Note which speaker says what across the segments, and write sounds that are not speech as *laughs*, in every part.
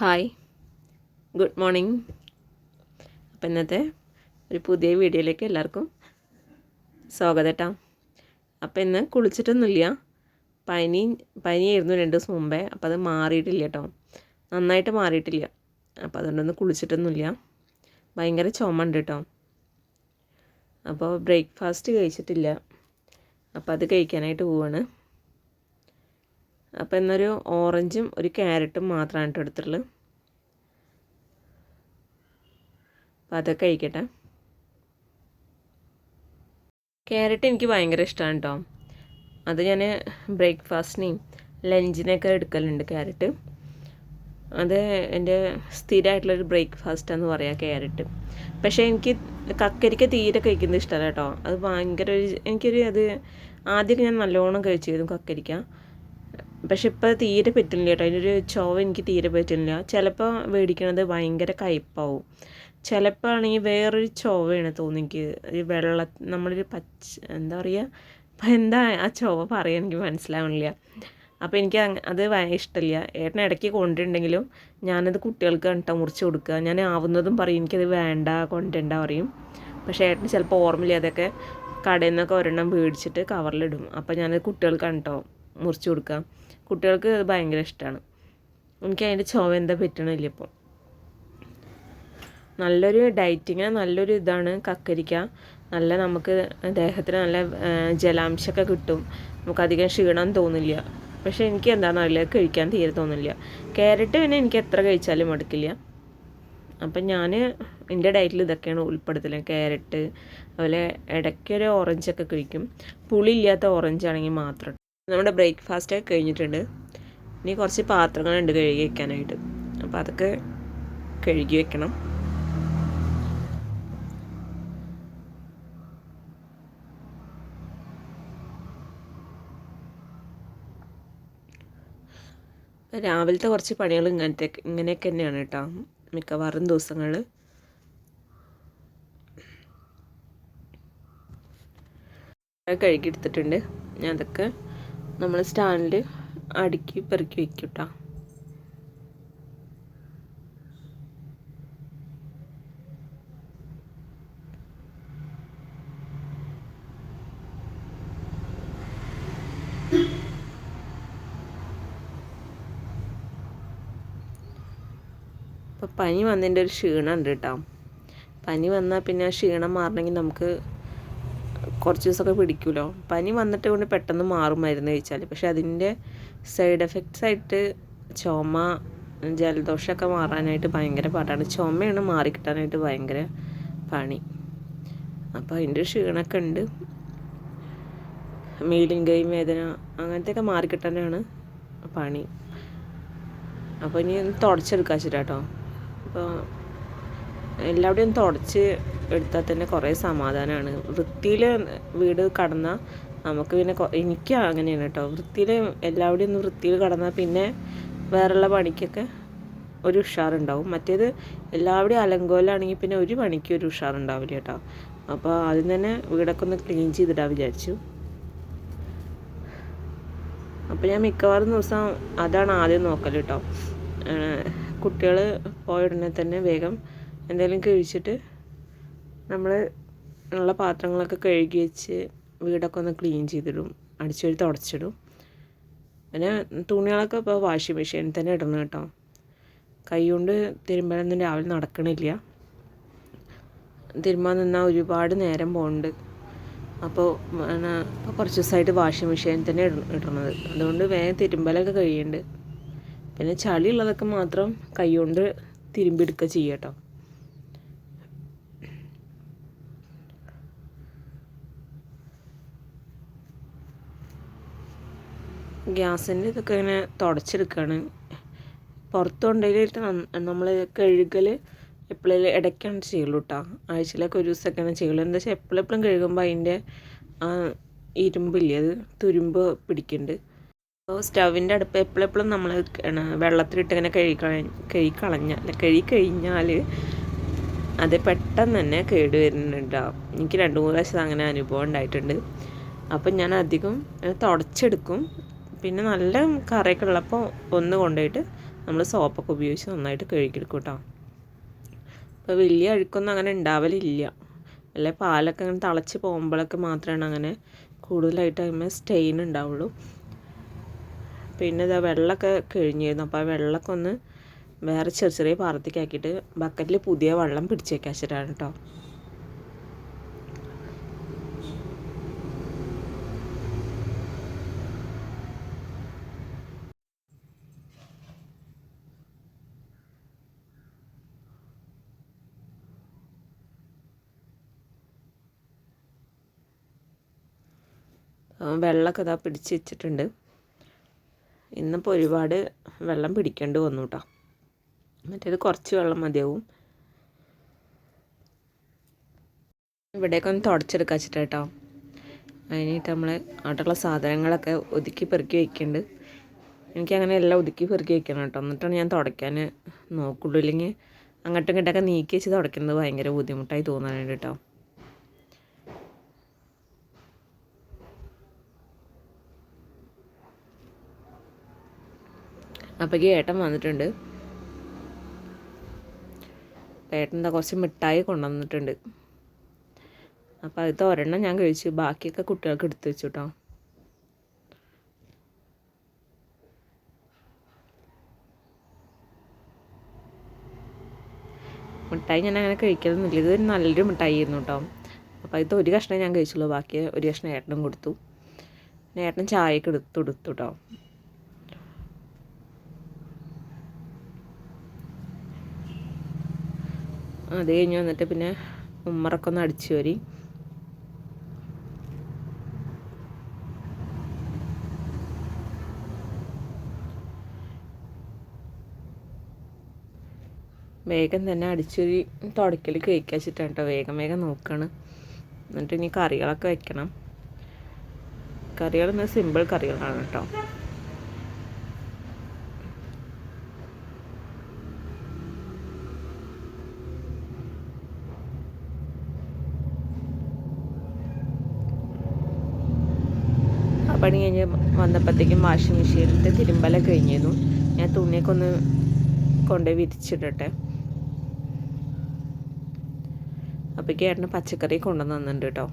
Speaker 1: Hi. Good morning. അപ്പം ഇന്നത്തെ ഒരു പുതിയ വീഡിയോയിലേക്ക് എല്ലാവർക്കും സ്വാഗതം കേട്ടോ അപ്പം ഇന്ന് കുളിച്ചിട്ടൊന്നുമില്ല. പനി പനിയായിരുന്നു രണ്ട് ദിവസം മുമ്പേ. അപ്പം അത് മാറിയിട്ടില്ല കേട്ടോ. നന്നായിട്ട് മാറിയിട്ടില്ല. അപ്പോൾ അതുകൊണ്ടൊന്ന് കുളിച്ചിട്ടൊന്നുമില്ല. ഭയങ്കര ചുമ ഉണ്ട് കേട്ടോ. അപ്പോൾ ബ്രേക്ക്ഫാസ്റ്റ് കഴിച്ചിട്ടില്ല. അപ്പോൾ അത് കഴിക്കാനായിട്ട് പോവാണ്. അപ്പോൾ എന്നൊരു ഓറഞ്ചും ഒരു ക്യാരറ്റും മാത്രമാണ് കേട്ടോ എടുത്തിട്ടുള്ളത്. അപ്പോൾ അതൊക്കെ കഴിക്കട്ടെ. ക്യാരറ്റ് എനിക്ക് ഭയങ്കര ഇഷ്ടമാണ് കേട്ടോ അത് ഞാൻ ബ്രേക്ക്ഫാസ്റ്റിനെയും ലഞ്ചിനൊക്കെ എടുക്കലുണ്ട് ക്യാരറ്റ്. അത് എന്റെ സ്ഥിരമായിട്ടുള്ളൊരു ബ്രേക്ക്ഫാസ്റ്റ് എന്ന് പറയാം ക്യാരറ്റ്. പക്ഷേ എനിക്ക് കക്കരിക്ക തീരെ കഴിക്കുന്നത് ഇഷ്ടമല്ല കേട്ടോ അത് ഭയങ്കര ഒരു എനിക്കൊരു അത് ആദ്യമൊക്കെ ഞാൻ നല്ലോണം കഴിച്ചിരുന്നു കക്കരിക്ക. പക്ഷെ ഇപ്പോൾ തീരെ പറ്റുന്നില്ല കേട്ടോ. അതിനൊരു ചോവ എനിക്ക് തീരെ പറ്റുന്നില്ല ചിലപ്പോൾ മേടിക്കണത് ഭയങ്കര കയ്പ്പാവും ചിലപ്പോൾ ആണെങ്കിൽ വേറൊരു ചോവയാണ് തോന്നി എനിക്ക്. ഈ വെള്ള നമ്മളൊരു പച്ച എന്താ പറയുക എന്താ ആ ചോവ പറയാൻ എനിക്ക് മനസ്സിലാവണില്ല. അപ്പോൾ എനിക്ക് അത് ഇഷ്ടമില്ല ഏട്ടൻ ഇടയ്ക്ക് കൊണ്ടുണ്ടെങ്കിലും ഞാനത് കുട്ടികൾക്ക് കണ്ട മുറിച്ച് കൊടുക്കുക ഞാൻ ആവുന്നതും പറയും എനിക്കത് വേണ്ട കൊണ്ടുണ്ട പറയും. പക്ഷേ ഏട്ടന് ചിലപ്പോൾ ഓർമ്മയില്ല. അതൊക്കെ കടയിൽ നിന്നൊക്കെ ഒരെണ്ണം മേടിച്ചിട്ട് കവറിലിടും. അപ്പോൾ ഞാനത് കുട്ടികൾക്ക് കണ്ടോ മുറിച്ച് കൊടുക്കുക കുട്ടികൾക്ക് അത് ഭയങ്കര ഇഷ്ടമാണ് എനിക്ക് അതിന്റെ ചുവ എന്താ പറ്റണില്ല ഇപ്പോൾ നല്ലൊരു ഡയറ്റിങ്ങിന് നല്ലൊരു ഇതാണ് കക്കരിക്ക. നല്ല നമുക്ക് ദേഹത്തിന് നല്ല ജലാംശമൊക്കെ കിട്ടും. നമുക്കധികം ക്ഷീണം തോന്നില്ല. പക്ഷേ എനിക്ക് എന്താണെന്ന് അറിയില്ല കഴിക്കാൻ തീരെ തോന്നില്ല. ക്യാരറ്റ് പിന്നെ എനിക്ക് എത്ര കഴിച്ചാലും മടുക്കില്ല. അപ്പം ഞാൻ എന്റെ ഡയറ്റിൽ ഇതൊക്കെയാണ് ഉൾപ്പെടുത്തൽ ക്യാരറ്റ് അതുപോലെ ഇടയ്ക്കൊരു ഓറഞ്ചൊക്കെ കഴിക്കും. പുളി ഇല്ലാത്ത ഓറഞ്ച് ആണെങ്കിൽ മാത്രം നമ്മുടെ ബ്രേക്ക്ഫാസ്റ്റ് ഒക്കെ കഴിഞ്ഞിട്ടുണ്ട്. ഇനി കുറച്ച് പാത്രങ്ങളുണ്ട് കഴുകി വെക്കാനായിട്ട്. അപ്പോൾ അതൊക്കെ കഴുകി വെക്കണം. രാവിലത്തെ കുറച്ച് പണികൾ ഇങ്ങനത്തെ ഇങ്ങനെയൊക്കെ തന്നെയാണ് കേട്ടോ. മിക്കവാറും ദിവസങ്ങൾ. കഴുകിയെടുത്തിട്ടുണ്ട് ഞാൻ അതൊക്കെ നമ്മൾ സ്റ്റാൻഡിൽ അടുക്കി പെറുക്കി വെക്കും കേട്ടോ പനി വന്നതിന്റെ ഒരു ക്ഷീണം ഉണ്ട് കേട്ടോ പനി വന്നാൽ പിന്നെ ആ ക്ഷീണം മാറണമെങ്കിൽ നമുക്ക് കുറച്ച് ദിവസമൊക്കെ പിടിക്കുമല്ലോ പനി വന്നിട്ട് കൊണ്ട് പെട്ടെന്ന് മാറും മരുന്ന് കഴിച്ചാൽ പക്ഷെ അതിന്റെ സൈഡ് എഫക്ട്സ് ആയിട്ട് ചുമ ജലദോഷമൊക്കെ മാറാനായിട്ട് ഭയങ്കര പാടാണ്. ചുമയാണ് മാറിക്കിട്ടാനായിട്ട് ഭയങ്കര പണി. അപ്പോൾ അതിന്റെ ക്ഷീണമൊക്കെ ഉണ്ട്. മേലും കൈ വേദന അങ്ങനത്തെയൊക്കെ മാറിക്കിട്ടാനാണ് പണി. അപ്പോൾ ഇനി തുടച്ചെടുക്കാൻ വെച്ചിട്ടാ കേട്ടോ അപ്പോൾ എല്ലാവിടെയും തുടച്ച് എടുത്താൽ തന്നെ കുറേ സമാധാനമാണ്. വൃത്തിയിൽ വീട് കടന്നാൽ നമുക്ക് പിന്നെ എനിക്ക് അങ്ങനെയാണ് കേട്ടോ. വൃത്തിയിൽ എല്ലാവിടെയും ഒന്ന് വൃത്തിയിൽ കടന്നാൽ പിന്നെ വേറെയുള്ള പണിക്കൊക്കെ ഒരു ഉഷാറുണ്ടാവും. മറ്റേത് എല്ലാവിടെയും അലങ്കോലാണെങ്കിൽ പിന്നെ ഒരു പണിക്ക് ഒരു ഉഷാറുണ്ടാവില്ല കേട്ടോ. അപ്പോൾ ആദ്യം തന്നെ വീടൊക്കെ ഒന്ന് ക്ലീൻ ചെയ്തിടാൻ വിചാരിച്ചു. അപ്പോൾ ഞാൻ മിക്കവാറും ദിവസം അതാണ് ആദ്യം നോക്കൽ കേട്ടോ. കുട്ടികൾ പോയ ഉടനെ തന്നെ വേഗം എന്തെങ്കിലും കഴിച്ചിട്ട് നമ്മൾ ഉള്ള പാത്രങ്ങളൊക്കെ കഴുകി വെച്ച് വീടൊക്കെ ഒന്ന് ക്ലീൻ ചെയ്തിടും. അടിച്ചൊരു തുടച്ചിടും. പിന്നെ തുണികളൊക്കെ ഇപ്പോൾ വാഷിംഗ് മെഷീനിൽ തന്നെ ഇടണം കേട്ടോ. കൈ കൊണ്ട് തിരുമ്പാനൊന്നും രാവിലെ നടക്കണില്ല. തിരുമ്പാൻ നിന്നാൽ ഒരുപാട് നേരം പോകുന്നുണ്ട് അപ്പോൾ ഇപ്പോൾ കുറച്ച് ദിവസമായിട്ട് വാഷിംഗ് മെഷീനിൽ തന്നെ ഇടണത്. അതുകൊണ്ട് വേഗം തിരുമ്പലൊക്കെ കഴിയുന്നുണ്ട് പിന്നെ ചളി ഉള്ളതൊക്കെ മാത്രം കൈ കൊണ്ട് തിരുമ്പിയെടുക്കുക ചെയ്യാം കേട്ടോ ഗ്യാസിന്റെ ഇതൊക്കെ ഇങ്ങനെ തുടച്ചെടുക്കുകയാണ് പുറത്ത് കൊണ്ടുപോയിട്ട് നമ്മൾ കഴുകൽ എപ്പോഴും ഇടയ്ക്കാണ് ചെയ്യുള്ളൂ കേട്ടോ ആഴ്ചയിലൊക്കെ ഒരു ദിവസമൊക്കെയാണ് ചെയ്യുള്ളൂ. എന്താ വെച്ചാൽ എപ്പോഴെപ്പോഴും കഴുകുമ്പോൾ അതിന്റെ ആ ഇരുമ്പില്ലേ അത് തുരുമ്പ് പിടിക്കുന്നുണ്ട് അപ്പോൾ സ്റ്റവിന്റെ അടുപ്പ് എപ്പോഴെപ്പോഴും നമ്മൾ വെള്ളത്തിലിട്ട് ഇങ്ങനെ കഴുകി കഴുകി കളഞ്ഞാൽ കഴുകി കഴിഞ്ഞാൽ അത് പെട്ടെന്ന് തന്നെ കേട് വരുന്നുണ്ടാവും എനിക്ക് രണ്ട് മൂന്ന് പ്രാവശ്യം അങ്ങനെ അനുഭവം ഉണ്ടായിട്ടുണ്ട്. അപ്പം ഞാൻ അധികം തുടച്ചെടുക്കും. പിന്നെ നല്ല കറിയൊക്കെ ഉള്ളപ്പോൾ ഒന്ന് കൊണ്ടുപോയിട്ട് നമ്മൾ സോപ്പൊക്കെ ഉപയോഗിച്ച് നന്നായിട്ട് കഴുകിയെടുക്കും കേട്ടോ അപ്പോൾ വലിയ അഴുക്കൊന്നും അങ്ങനെ ഉണ്ടാവലില്ല. അല്ലെ പാലൊക്കെ അങ്ങനെ തിളച്ച് പോകുമ്പോഴൊക്കെ മാത്രമാണ് അങ്ങനെ കൂടുതലായിട്ട് അതിന്മേൽ സ്റ്റെയിൻ ഉണ്ടാവുള്ളൂ. പിന്നെ ഇതാ വെള്ളമൊക്കെ കഴിഞ്ഞിരുന്നു. അപ്പോൾ ആ വെള്ളമൊക്കെ ഒന്ന് വേറെ ചെറിയ ചെറിയ പാറത്തേക്കാക്കിയിട്ട് ബക്കറ്റിൽ പുതിയ വെള്ളം പിടിച്ചേക്കാച്ചിട്ടാണ് കേട്ടോ വെള്ളമൊക്കെ ഇതാ പിടിച്ച് വെച്ചിട്ടുണ്ട്. ഇന്നിപ്പോൾ ഒരുപാട് വെള്ളം പിടിക്കേണ്ടി വന്നു കേട്ടോ മറ്റേത് കുറച്ച് വെള്ളം മതിയാവും. ഇവിടേക്ക് ഒന്ന് തുടച്ചെടുക്കുക വെച്ചിട്ട് കേട്ടോ അതിനായിട്ട് നമ്മൾ അവിടെയുള്ള സാധനങ്ങളൊക്കെ ഒതുക്കി പെറുക്കി വയ്ക്കുന്നുണ്ട് എനിക്കങ്ങനെ എല്ലാം ഒതുക്കി പെറുക്കി വയ്ക്കണം കേട്ടോ എന്നിട്ടാണ് ഞാൻ തുടയ്ക്കാൻ നോക്കുള്ളൂ. ഇല്ലെങ്കിൽ അങ്ങോട്ടും ഇങ്ങോട്ടൊക്കെ നീക്കി വെച്ച് തുടയ്ക്കുന്നത് ഭയങ്കര ബുദ്ധിമുട്ടായി തോന്നാനുണ്ട് കേട്ടോ അപ്പോഴേക്ക് ഏട്ടൻ വന്നിട്ടുണ്ട്. ഏട്ടൻ എന്താ കുറച്ച് മിഠായി കൊണ്ടുവന്നിട്ടുണ്ട്. അപ്പോൾ അത് ഒരെണ്ണം ഞാൻ കഴിച്ചു. ബാക്കിയൊക്കെ കുട്ടികൾക്ക് എടുത്തു വെച്ചു കേട്ടോ മിഠായി ഞാൻ അങ്ങനെ കഴിക്കലൊന്നുമില്ല. ഇത് നല്ലൊരു മിഠായി ആയിരുന്നു കേട്ടോ അപ്പോൾ ഇത് ഒരു കഷ്ണം ഞാൻ കഴിച്ചുള്ളൂ. ബാക്കി ഒരു കഷ്ണം ഏട്ടനും കൊടുത്തു. ഏട്ടൻ ചായയൊക്കെ എടുത്തു കൊടുത്തു കേട്ടോ അത് കഴിഞ്ഞ് വന്നിട്ട് പിന്നെ ഉമ്മറൊക്കെ ഒന്ന് അടിച്ചു വരി. വേഗം തന്നെ അടിച്ചൊരു തുടക്കൽ കഴിക്കാച്ചിട്ടാണ് കേട്ടോ വേഗം വേഗം നോക്കുകയാണ് എന്നിട്ട് ഇനി കറികളൊക്കെ വെക്കണം. കറികൾ സിമ്പിൾ കറികളാണ് കേട്ടോ പണി കഴിഞ്ഞ് വന്നപ്പോഴത്തേക്കും വാഷിംഗ് മെഷീനിന്റെ തിരുമ്പല കഴിഞ്ഞിരുന്നു. ഞാൻ തുണിയൊക്കെ ഒന്ന് കൊണ്ടുപോയി വിരിച്ചിടട്ടെ. അപ്പോഴേക്ക് ഏട്ടന് പച്ചക്കറി കൊണ്ടുവന്ന് തന്നിട്ടുണ്ട് കേട്ടോ.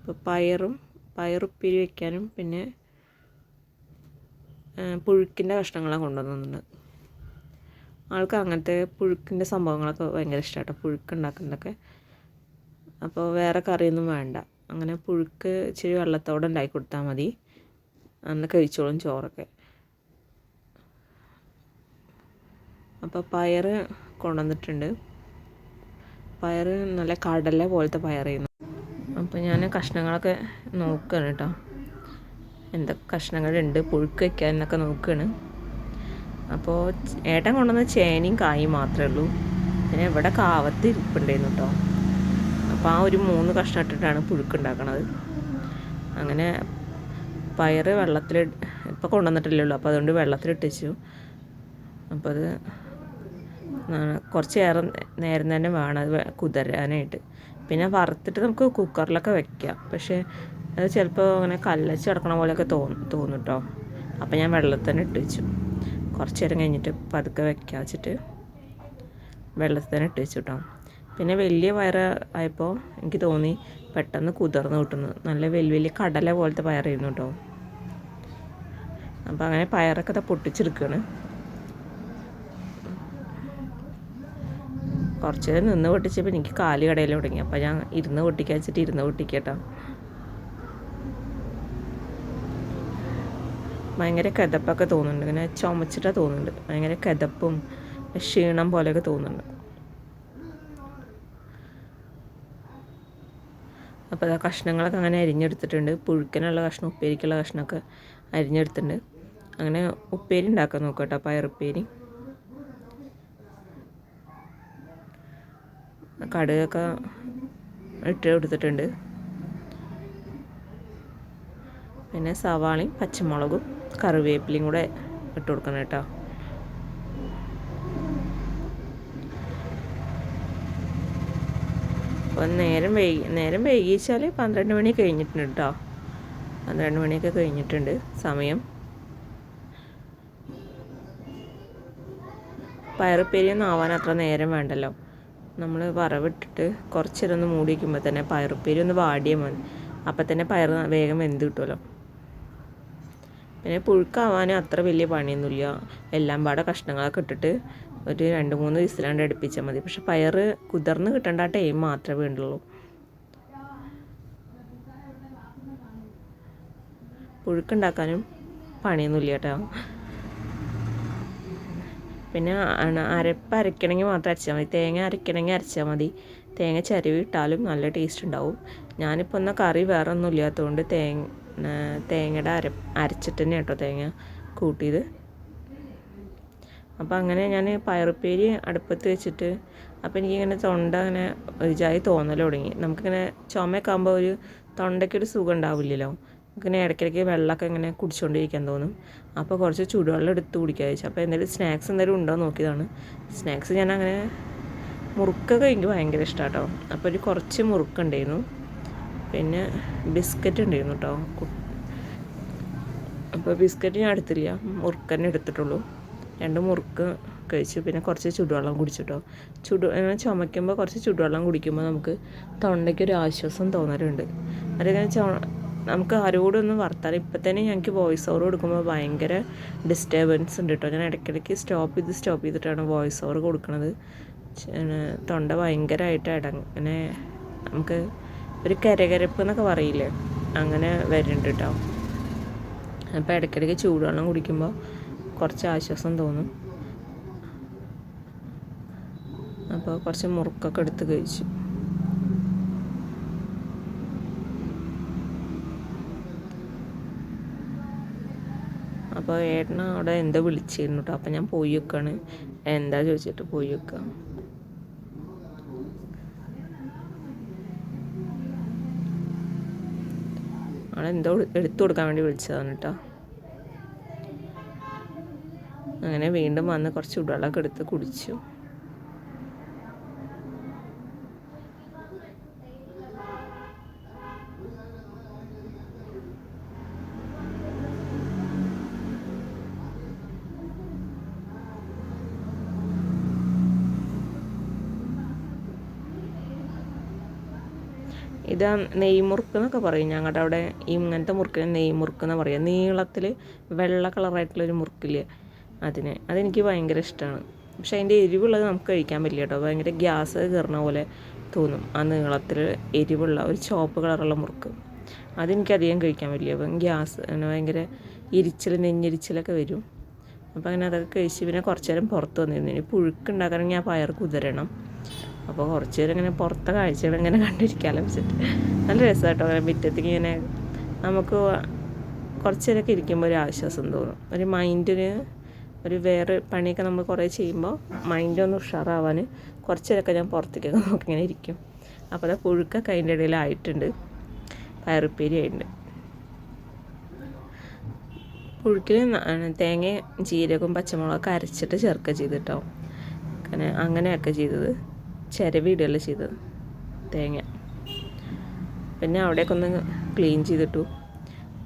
Speaker 1: ഇപ്പോൾ പയറും പയറുപ്പിരി വയ്ക്കാനും പിന്നെ പുഴുക്കിന്റെ കഷ്ണങ്ങളാണ് കൊണ്ടുവന്നിട്ടുണ്ട് ആൾക്ക് അങ്ങനത്തെ പുഴുക്കിന്റെ സംഭവങ്ങളൊക്കെ ഭയങ്കര ഇഷ്ടമാട്ടോ പുഴുക്ക് ഉണ്ടാക്കുന്നതൊക്കെ. അപ്പോൾ വേറെ കറിയൊന്നും വേണ്ട. അങ്ങനെ പുഴുക്ക് ഇച്ചിരി വെള്ളത്തോടെ ഉണ്ടാക്കി കൊടുത്താൽ മതി. അന്ന് കഴിച്ചോളും ചോറൊക്കെ. അപ്പോൾ പയർ കൊണ്ടുവന്നിട്ടുണ്ട്. പയർ നല്ല കടല പോലത്തെ പയറായിരുന്നു. അപ്പോൾ ഞാൻ കഷ്ണങ്ങളൊക്കെ നോക്കുകയാണ് കേട്ടോ എന്തൊക്കെ കഷ്ണങ്ങളുണ്ട് പുഴുക്ക് വയ്ക്കാൻ എന്നൊക്കെ നോക്കുകയാണ് അപ്പോൾ ഏട്ടൻ കൊണ്ടുവന്ന ചേനയും കായും മാത്രമേ ഉള്ളൂ. പിന്നെ ഇവിടെ കാവത്ത് ഇരിപ്പുണ്ടായിരുന്നു കേട്ടോ അപ്പോൾ ആ ഒരു മൂന്ന് കഷ്ണം ഇട്ടിട്ടാണ് പുഴുക്കുണ്ടാക്കണത്. അങ്ങനെ പയർ വെള്ളത്തിൽ ഇപ്പോൾ കൊണ്ടുവന്നിട്ടില്ലല്ലോ അപ്പോൾ അതുകൊണ്ട് വെള്ളത്തിലിട്ടിച്ചു. അപ്പോൾ അത് കുറച്ച് ഏറെ നേരം തന്നെ വേണം അത് കുതിരാനായിട്ട്. പിന്നെ വറുത്തിട്ട് നമുക്ക് കുക്കറിലൊക്കെ വെക്കാം. പക്ഷേ അത് ചിലപ്പോൾ അങ്ങനെ കല്ലച്ച് കിടക്കണ പോലെയൊക്കെ തോന്നും തോന്നും കേട്ടോ അപ്പോൾ ഞാൻ വെള്ളത്തിൽ തന്നെ ഇട്ട് വെച്ചു കുറച്ച് നേരം കഴിഞ്ഞിട്ട് പതുക്കെ വെക്കാച്ചിട്ട് വെള്ളത്തിൽ തന്നെ ഇട്ട് വെച്ചു കേട്ടോ പിന്നെ വലിയ പയർ ആയപ്പോൾ എനിക്ക് തോന്നി പെട്ടെന്ന് കുതിർന്ന് കിട്ടുന്നു. നല്ല വലിയ വലിയ കടല പോലത്തെ പയറായിരുന്നു കേട്ടോ അപ്പോൾ അങ്ങനെ പയറൊക്കെ ഇതാ പൊട്ടിച്ചെടുക്കുകയാണ് കുറച്ച് നേരം നിന്ന് പൊട്ടിച്ചപ്പോൾ എനിക്ക് കാൽ കടയിൽ തുടങ്ങി. അപ്പോൾ ഞാൻ ഇരുന്ന് പൊട്ടിക്കാൻ വെച്ചിട്ട് ഇരുന്ന് പൊട്ടിക്കട്ടോ. ഭയങ്കര കിതപ്പൊക്കെ തോന്നുന്നുണ്ട്. ഇങ്ങനെ ചുമച്ചിട്ടാണ് തോന്നുന്നുണ്ട്. ഭയങ്കര കിതപ്പും ക്ഷീണം പോലെയൊക്കെ തോന്നുന്നുണ്ട്. അപ്പോൾ ആ കഷ്ണങ്ങളൊക്കെ അങ്ങനെ അരിഞ്ഞെടുത്തിട്ടുണ്ട്. പുഴുക്കനുള്ള കഷ്ണം ഉപ്പേരിക്കുള്ള കഷ്ണമൊക്കെ അരിഞ്ഞെടുത്തിട്ടുണ്ട്. അങ്ങനെ ഉപ്പേരി ഉണ്ടാക്കാൻ നോക്കുക കേട്ടോ പയറുപ്പേരി. കടുകൊക്കെ ഇട്ട് കൊടുത്തിട്ടുണ്ട്. പിന്നെ സവാളയും പച്ചമുളകും കറിവേപ്പിലയും കൂടെ ഇട്ട് കൊടുക്കണം കേട്ടോ. അപ്പോൾ നേരം വൈകി നേരം വൈകിച്ചാൽ പന്ത്രണ്ട് മണി കഴിഞ്ഞിട്ടുണ്ട് കേട്ടോ പന്ത്രണ്ട് മണിയൊക്കെ കഴിഞ്ഞിട്ടുണ്ട് സമയം. പയറുപ്പേരിയൊന്നും ആവാൻ അത്ര നേരം വേണ്ടല്ലോ. നമ്മൾ വറവിട്ടിട്ട് കുറച്ചേരം ഒന്ന് മൂടി വയ്ക്കുമ്പോൾ തന്നെ പയറുപ്പേരി ഒന്ന് വാടിയാൽ മതി. അപ്പം തന്നെ പയർ വേഗം വെന്ത് കിട്ടുമല്ലോ പിന്നെ പുഴുക്കാവാനും അത്ര വലിയ പണിയൊന്നുമില്ല. എല്ലാം പാടെ കഷ്ണങ്ങളൊക്കെ ഇട്ടിട്ട് ഒരു രണ്ട് മൂന്ന് വിസിലാണ്ട് അടുപ്പിച്ചാൽ മതി. പക്ഷെ പയർ കുതിർന്ന് കിട്ടേണ്ട ആ ടൈം മാത്രമേ വേണ്ടുള്ളൂ. പുഴുക്കുണ്ടാക്കാനും പണിയൊന്നുമില്ല കേട്ടോ. പിന്നെ അരപ്പ് അരയ്ക്കണമെങ്കിൽ മാത്രം അരച്ചാൽ മതി. തേങ്ങ അരയ്ക്കണമെങ്കിൽ അരച്ചാൽ മതി. തേങ്ങ ചരിവ് ഇട്ടാലും നല്ല ടേസ്റ്റ് ഉണ്ടാവും. ഞാനിപ്പോൾ എന്നാൽ കറി വേറെ ഒന്നും ഇല്ലാത്തതുകൊണ്ട് തേങ്ങ തേങ്ങയുടെ അര അരച്ചിട്ട് തന്നെ കേട്ടോ തേങ്ങ കൂട്ടിയത്. അപ്പോൾ അങ്ങനെ ഞാൻ പയറുപ്പേരി അടുപ്പത്ത് വെച്ചിട്ട് അപ്പോൾ എനിക്കിങ്ങനെ തൊണ്ട അങ്ങനെ ഇതായി തോന്നൽ തുടങ്ങി. നമുക്കിങ്ങനെ ചുമയൊക്കെ ആകുമ്പോൾ ഒരു തൊണ്ടയ്ക്കൊരു സുഖം ഉണ്ടാവില്ലല്ലോ. ഇങ്ങനെ ഇടയ്ക്കിടയ്ക്ക് വെള്ളമൊക്കെ ഇങ്ങനെ കുടിച്ചുകൊണ്ടിരിക്കാൻ തോന്നും. അപ്പോൾ കുറച്ച് ചൂടുവെള്ളം എടുത്ത് കുടിക്കാൻ വെച്ചു. അപ്പോൾ എന്തെങ്കിലും സ്നാക്സ് എന്തെങ്കിലും ഉണ്ടോ നോക്കിയതാണ്. സ്നാക്സ് ഞാൻ അങ്ങനെ മുറുക്കൊക്കെ എനിക്ക് ഭയങ്കര ഇഷ്ടമാണ് കേട്ടോ അപ്പോൾ ഒരു കുറച്ച് മുറുക്കുണ്ടായിരുന്നു പിന്നെ ബിസ്ക്കറ്റ് ഉണ്ടായിരുന്നു കേട്ടോ അപ്പോൾ ബിസ്ക്കറ്റ് ഞാൻ എടുത്തില്ല. മുറുക്കന്നെ എടുത്തിട്ടുള്ളൂ. രണ്ട് മുറുക്ക് കഴിച്ചു. പിന്നെ കുറച്ച് ചുടുവെള്ളം കുടിച്ചിട്ടോ. ചുടു ഇങ്ങനെ ചുമയ്ക്കുമ്പോൾ കുറച്ച് ചുടുവെള്ളം കുടിക്കുമ്പോൾ നമുക്ക് തൊണ്ടയ്ക്ക് ഒരു ആശ്വാസം തോന്നലുണ്ട്. അതിങ്ങനെ ചോ നമുക്ക് ആരോടൊന്നും വർത്താനം ഇപ്പം തന്നെ ഞങ്ങൾക്ക് വോയിസ് ഓവർ കൊടുക്കുമ്പോൾ ഭയങ്കര ഡിസ്റ്റർബൻസ് ഉണ്ട് കേട്ടോ ഞാൻ ഇടയ്ക്കിടയ്ക്ക് സ്റ്റോപ്പ് ചെയ്ത് സ്റ്റോപ്പ് ചെയ്തിട്ടാണ് വോയിസ് ഓവർ കൊടുക്കുന്നത് തൊണ്ട ഭയങ്കരമായിട്ട് ഇടങ്ങനെ നമുക്ക് ഒരു കരകരപ്പ് എന്നൊക്കെ പറയില്ലേ? അങ്ങനെ വരുന്നുണ്ട് കേട്ടോ അപ്പോൾ ഇടയ്ക്കിടയ്ക്ക് ചൂടുവെള്ളം കുടിക്കുമ്പോൾ കുറച്ച് ആശ്വാസം തോന്നും. അപ്പോൾ കുറച്ച് മുറുക്കൊക്കെ എടുത്ത് കഴിച്ചു. അപ്പോൾ ഏട്ടന അവിടെ എന്തോ വിളിച്ചിരുന്നു കേട്ടോ അപ്പോൾ ഞാൻ പോയി വെക്കാണ്. എന്താ ചോദിച്ചിട്ട് പോയി വെക്കാം. അവിടെ എന്തോ എടുത്തു കൊടുക്കാൻ വേണ്ടി വിളിച്ചതാണ് കേട്ടോ അങ്ങനെ വീണ്ടും വന്ന് കുറച്ച് ചൂടുവെള്ളമൊക്കെ എടുത്ത് കുടിച്ചു. ഇത് നെയ്മുറുക്ക് എന്നൊക്കെ പറയും. ഞങ്ങളുടെ അവിടെ ഇങ്ങനത്തെ മുറുക്കിന് നെയ്മുറുക്ക് എന്ന് പറയും. നീളത്തിൽ വെള്ള കളറായിട്ടുള്ളൊരു മുറുക്കില്ലേ അതിന്. അതെനിക്ക് ഭയങ്കര ഇഷ്ടമാണ് പക്ഷെ അതിന്റെ എരിവുള്ളത് നമുക്ക് കഴിക്കാൻ പറ്റില്ല കേട്ടോ. ഭയങ്കര ഗ്യാസ് കയറുന്ന പോലെ തോന്നും. ആ നീളത്തിൽ എരിവുള്ള ഒരു ചുവപ്പ് കളറുള്ള മുറുക്ക്. അതെനിക്ക് അധികം കഴിക്കാൻ പറ്റില്ല. അപ്പം ഗ്യാസ് ഭയങ്കര ഇരിച്ചിൽ നെഞ്ഞിരിച്ചിലൊക്കെ വരും. അപ്പോൾ അങ്ങനെ അതൊക്കെ കഴിച്ച് പിന്നെ കുറച്ച് നേരം പുറത്ത് വന്നിരുന്നു. ഇനി പുഴുക്കുണ്ടാക്കണമെങ്കിൽ ആ പയർ കുതിരണം. അപ്പോൾ കുറച്ച് നേരം ഇങ്ങനെ പുറത്തെ കാഴ്ചകൾ ഇങ്ങനെ കണ്ടിരിക്കാമല്ലോ വെച്ചിട്ട്. നല്ല രസമാണ് കേട്ടോ. അങ്ങനെ മുറ്റത്തേക്ക് ഇങ്ങനെ നമുക്ക് കുറച്ച് നേരമൊക്കെ ഇരിക്കുമ്പോൾ ഒരു ആശ്വാസം തോന്നും. ഒരു മൈൻഡിന് ഒരു വേറെ പണിയൊക്കെ നമ്മൾ കുറേ ചെയ്യുമ്പോൾ മൈൻഡ് ഒന്ന് ഉഷാറാവാൻ കുറച്ചേരൊക്കെ ഞാൻ പുറത്തേക്കൊക്കെ നോക്കി *laughs* ഇങ്ങനെ ഇരിക്കും. അപ്പോൾ അത് പുഴുക്കൊക്കെ അതിന്റെ ഇടയിലായിട്ടുണ്ട് പയറുപ്പേരി ആയിട്ടുണ്ട്. പുഴുക്കിൽ തേങ്ങ ജീരകവും പച്ചമുളകൊക്കെ അരച്ചിട്ട് ചേർക്കുക ചെയ്തിട്ടോ. അങ്ങനെ അങ്ങനെയൊക്കെ ചെയ്തത്. ചിരവിടുകയല്ല ചെയ്തത്. തേങ്ങ. പിന്നെ അവിടെയൊക്കെ ഒന്ന് ക്ലീൻ ചെയ്തിട്ടു.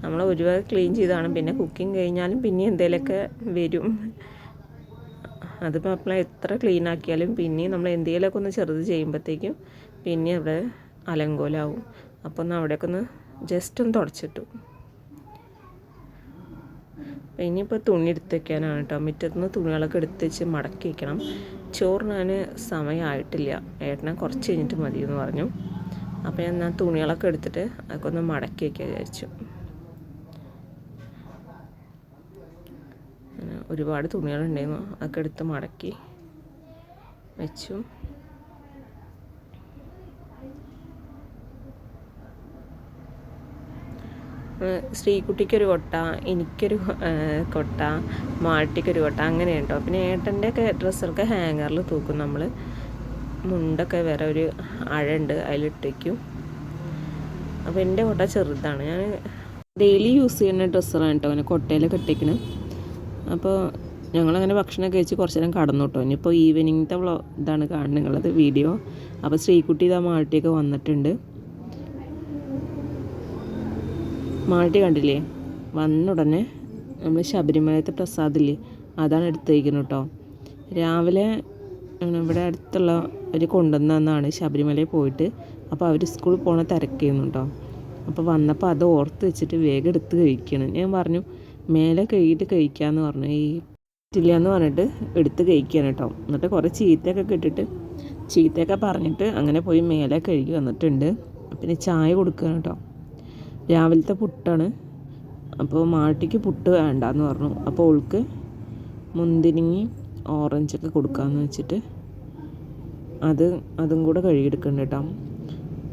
Speaker 1: നമ്മൾ ഒരുപാട് ക്ലീൻ ചെയ്താണ്. പിന്നെ കുക്കിംഗ് കഴിഞ്ഞാലും പിന്നെ എന്തെങ്കിലുമൊക്കെ വരും. അതിപ്പോൾ നമ്മൾ എത്ര ക്ലീൻ ആക്കിയാലും പിന്നെയും നമ്മൾ എന്തെങ്കിലുമൊക്കെ ഒന്ന് ചെറുത് ചെയ്യുമ്പോഴത്തേക്കും പിന്നെ അവിടെ അലങ്കോലാവും. അപ്പോൾ ഒന്ന് അവിടെയൊക്കെ ഒന്ന് ജസ്റ്റ് ഒന്ന് തുടച്ചിട്ടു. ഇനിയിപ്പോൾ തുണി എടുത്ത് വയ്ക്കാനാണ് കേട്ടോ മുറ്റത്തുനിന്ന് തുണികളൊക്കെ എടുത്ത് വെച്ച് മടക്കി വയ്ക്കണം ചോറിനാൻ സമയമായിട്ടില്ല ഏട്ടനെ കുറച്ച് കഴിഞ്ഞിട്ട് മതി എന്ന് പറഞ്ഞു. അപ്പോൾ ഞാൻ തുണികളൊക്കെ എടുത്തിട്ട് അതൊക്കെ ഒന്ന് മടക്കി വയ്ക്കാൻ വിചാരിച്ചു. ഒരുപാട് തുണികളുണ്ടായിരുന്നു. അതൊക്കെ എടുത്ത് മടക്കി വെച്ചു. ഒരു കൊട്ട എനിക്കൊരു കൊട്ട മാട്ടിക്കൊരു കൊട്ട അങ്ങനെ ഉണ്ടോ പിന്നെ ഏട്ടന്റെ ഒക്കെ ഡ്രസ്സൊക്കെ ഹാങ്ങറിൽ തൂക്കും. നമ്മൾ മുണ്ടൊക്കെ വേറെ ഒരു അഴുണ്ട് അതിലിട്ടേക്കും. അപ്പോൾ എന്റെ കൊട്ട ചെറുതാണ്. ഞാൻ ഡെയിലി യൂസ് ചെയ്യുന്ന ഡ്രസ്സറാണ് കേട്ടോ. അങ്ങനെ കൊട്ടയിലൊക്കെ ഇട്ടേക്കണ് അപ്പോൾ ഞങ്ങളങ്ങനെ ഭക്ഷണം കഴിച്ച് കുറച്ച് നേരം കടന്നു കേട്ടോ ഇനിയിപ്പോൾ ഈവനിങ്ങത്തെ വ്ളോ ഇതാണ് കാണുന്നത് വീഡിയോ അപ്പോൾ ശ്രീകുട്ടി ഇതാ മാൾട്ടിയൊക്കെ വന്നിട്ടുണ്ട്. മാൾട്ടി കണ്ടില്ലേ? വന്ന ഉടനെ നമ്മൾ ശബരിമലത്തെ പ്രസാദില്ലേ? അതാണ് എടുത്തേക്കുന്നത് കേട്ടോ രാവിലെ ഇവിടെ അടുത്തുള്ള ഒരു കൊണ്ടുവന്നാണ് ശബരിമലയിൽ പോയിട്ട്. അപ്പോൾ അവർ സ്കൂളിൽ പോണ തിരക്കിയിരുന്നു കേട്ടോ അപ്പോൾ വന്നപ്പോൾ അത് ഓർത്ത് വെച്ചിട്ട് വേഗം എടുത്ത് കഴിക്കണം. ഞാൻ പറഞ്ഞു മേലെ കഴുകിയിട്ട് കഴിക്കാമെന്ന് പറഞ്ഞു. ഈ പറ്റില്ല എന്ന് പറഞ്ഞിട്ട് എടുത്ത് കഴിക്കുകയാണ് കേട്ടോ. എന്നിട്ട് കുറേ ചീത്തയൊക്കെ കിട്ടിട്ട് ചീത്തയൊക്കെ പറഞ്ഞിട്ട് അങ്ങനെ പോയി മേലെ കഴുകി വന്നിട്ടുണ്ട്. പിന്നെ ചായ കൊടുക്കുകയാണ് കേട്ടോ. രാവിലത്തെ പുട്ടാണ്. അപ്പോൾ മാട്ടിക്ക് പുട്ട് വേണ്ടെന്ന് പറഞ്ഞു. അപ്പോൾ ഉൾക്ക് മുന്തിരിങ്ങി ഓറഞ്ചൊക്കെ കൊടുക്കാമെന്ന് വെച്ചിട്ട് അത് അതും കൂടെ കഴുകിയെടുക്കുന്നുണ്ട് കേട്ടോ.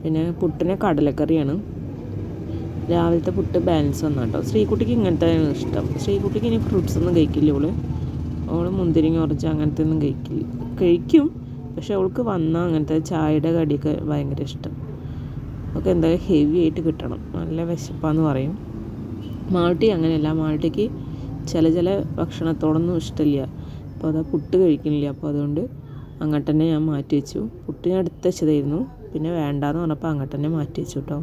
Speaker 1: പിന്നെ പുട്ടിന് കടലക്കറിയാണ്. രാവിലത്തെ പുട്ട് ബാലൻസ് വന്നു കേട്ടോ. ശ്രീകുട്ടിക്ക് ഇങ്ങനത്തെ ഇഷ്ടം. ശ്രീകുട്ടിക്ക് ഇനി ഫ്രൂട്ട്സ് ഒന്നും കഴിക്കില്ല ഓൾ. അവൾ മുന്തിരിങ്ങ ഉറച്ച് അങ്ങനത്തെ ഒന്നും കഴിക്കില്ല. കഴിക്കും. പക്ഷെ അവൾക്ക് വന്ന അങ്ങനത്തെ ചായയുടെ കടിയൊക്കെ ഭയങ്കര ഇഷ്ടം. ഒക്കെ എന്തായാലും ഹെവി ആയിട്ട് കിട്ടണം. നല്ല വിശപ്പാന്ന് പറയും. മാൾട്ടി അങ്ങനെയല്ല. മാൾട്ടിക്ക് ചില ചില ഭക്ഷണത്തോടൊന്നും ഇഷ്ടമില്ല. അപ്പോൾ അതാ പുട്ട് കഴിക്കുന്നില്ല അപ്പോൾ അതുകൊണ്ട് അങ്ങോട്ട് തന്നെ ഞാൻ മാറ്റി വെച്ചു. പുട്ട് ഞാൻ വെച്ചതായിരുന്നു. പിന്നെ വേണ്ടാന്ന് പറഞ്ഞപ്പോൾ അങ്ങോട്ട് തന്നെ മാറ്റി വെച്ചു കേട്ടോ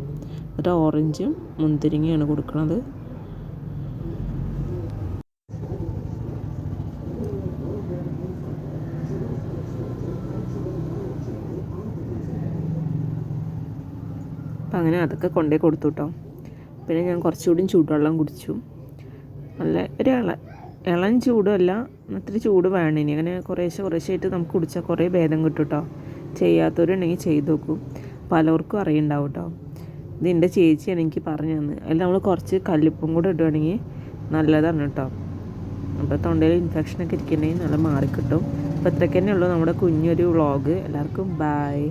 Speaker 1: എന്നിട്ട് ഓറഞ്ചും മുന്തിരിങ്ങയാണ് കൊടുക്കുന്നത് അപ്പം അങ്ങനെ അതൊക്കെ കൊണ്ടേ കൊടുത്തു കേട്ടോ പിന്നെ ഞാൻ കുറച്ചുകൂടി ചൂടുവെള്ളം കുടിച്ചു. നല്ല ഒരു ഇള ഇളം ചൂടുമല്ല ഇത്തിരി ചൂട് വേണം ഇനി. അങ്ങനെ കുറേശ്ശെ കുറേശ്ശെ ആയിട്ട് നമുക്ക് കുടിച്ചാൽ കുറേ ഭേദം കിട്ടും കേട്ടോ ചെയ്യാത്തവരുണ്ടെങ്കിൽ ചെയ്ത് നോക്കും പലർക്കും അറിയുണ്ടാവും കേട്ടോ ഇത് എന്റെ ചേച്ചിയാണ് എനിക്ക് പറഞ്ഞു തന്നത്. അതിൽ നമ്മൾ കുറച്ച് കല്ലുപ്പും കൂടെ ഇടുകയാണെങ്കിൽ നല്ലതാണ് കേട്ടോ അപ്പോൾ തൊണ്ടയിൽ ഇൻഫെക്ഷനൊക്കെ ഇരിക്കണമെങ്കിൽ നല്ല മാറിക്കിട്ടും അപ്പോൾ ഇത്രയ്ക്ക് തന്നെ ഉള്ളൂ നമ്മുടെ കുഞ്ഞൊരു വ്ളോഗ് എല്ലാവർക്കും ബായ്